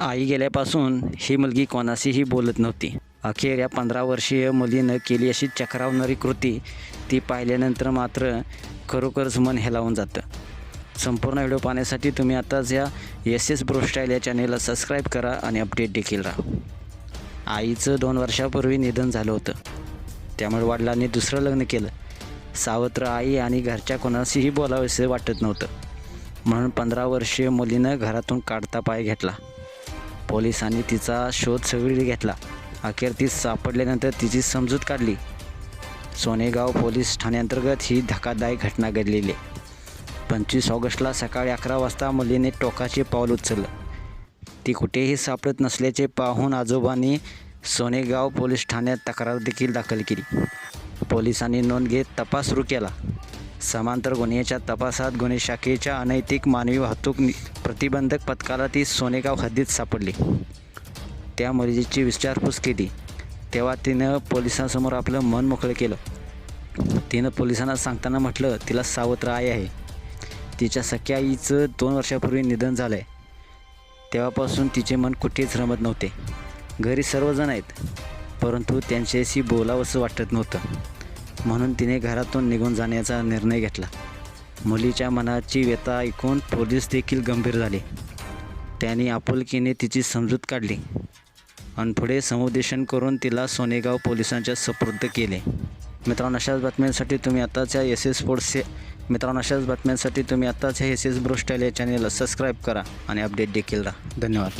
आई गेल्यापासून ही मुलगी कोणाशीही बोलत नव्हती. अखेर या पंधरा वर्षीय मुलीनं केली अशी चक्रावणारी कृती ती पाहिल्यानंतर मात्र खरोखरच मन हेलावून जातं. संपूर्ण व्हिडिओ पाहण्यासाठी तुम्ही आताच या एस एस ब्रोस्टाईल या चॅनेलला सबस्क्राईब करा आणि अपडेट देखील राहा. आईचं दोन वर्षापूर्वी निधन झालं होतं. त्यामुळे वडिलांनी दुसरं लग्न केलं. सावत्र आई आणि घरच्या कोणाशीही बोलावेसे वाटत नव्हतं. म्हणून पंधरा वर्षीय मुलीनं घरातून काढता पाय घेतला. पोलिसांनी तिचा शोध सगळी घेतला. अखेर ती सापडल्यानंतर तिची समजूत काढली. सोनेगाव पोलीस ठाण्याअंतर्गत ही धक्कादायक घटना घडलेली. आहे पंचवीस ऑगस्टला सकाळी अकरा वाजता मुलीने टोकाचे पाऊल उचललं. ती कुठेही सापडत नसल्याचे पाहून आजोबांनी सोनेगाव पोलीस ठाण्यात तक्रार देखील दाखल केली. पोलिसांनी नोंद घेत तपास सुरू केला. समांतर गुन्ह्याच्या तपासात गुन्हे शाखेच्या अनैतिक मानवी वाहतूक प्रतिबंधक पथकाला ती सोनेगाव हद्दीत सापडली. त्या मुलीची विचारपूस केली. तेव्हा तिनं पोलिसांसमोर आपलं मन मोकळं केलं. तिनं पोलिसांना सांगताना म्हटलं तिला सावत्र आई आहे. तिच्या सख्या आईचं दोन वर्षापूर्वी निधन झालं आहे तेव्हापासून तिचे मन कुठेच रमत नव्हते. घरी सर्वजण आहेत. परंतु त्यांच्याशी बोलावंसं वाटत नव्हतं. म्हणून तिने घरातून निघून जाण्याचा निर्णय घेतला. मुलीच्या मनाची व्यथा ऐकून पोलीस देखील गंभीर झाले. त्यांनी आपुलकीने तिची समजूत काढली आणि पुढे समुपदेशन करून तिला सोनेगाव पोलिसांच्या सुपूर्द केले. मित्रांनो अशाच बातम्यांसाठी तुम्ही आताच्या एस एस स्पोर्ट्सचे मित्रांनो अशाच बातम्यांसाठी तुम्ही आत्ताच्या एस एस ब्रोस्टाईल या चॅनेलला सबस्क्राईब करा आणि अपडेट देखील राहा. धन्यवाद.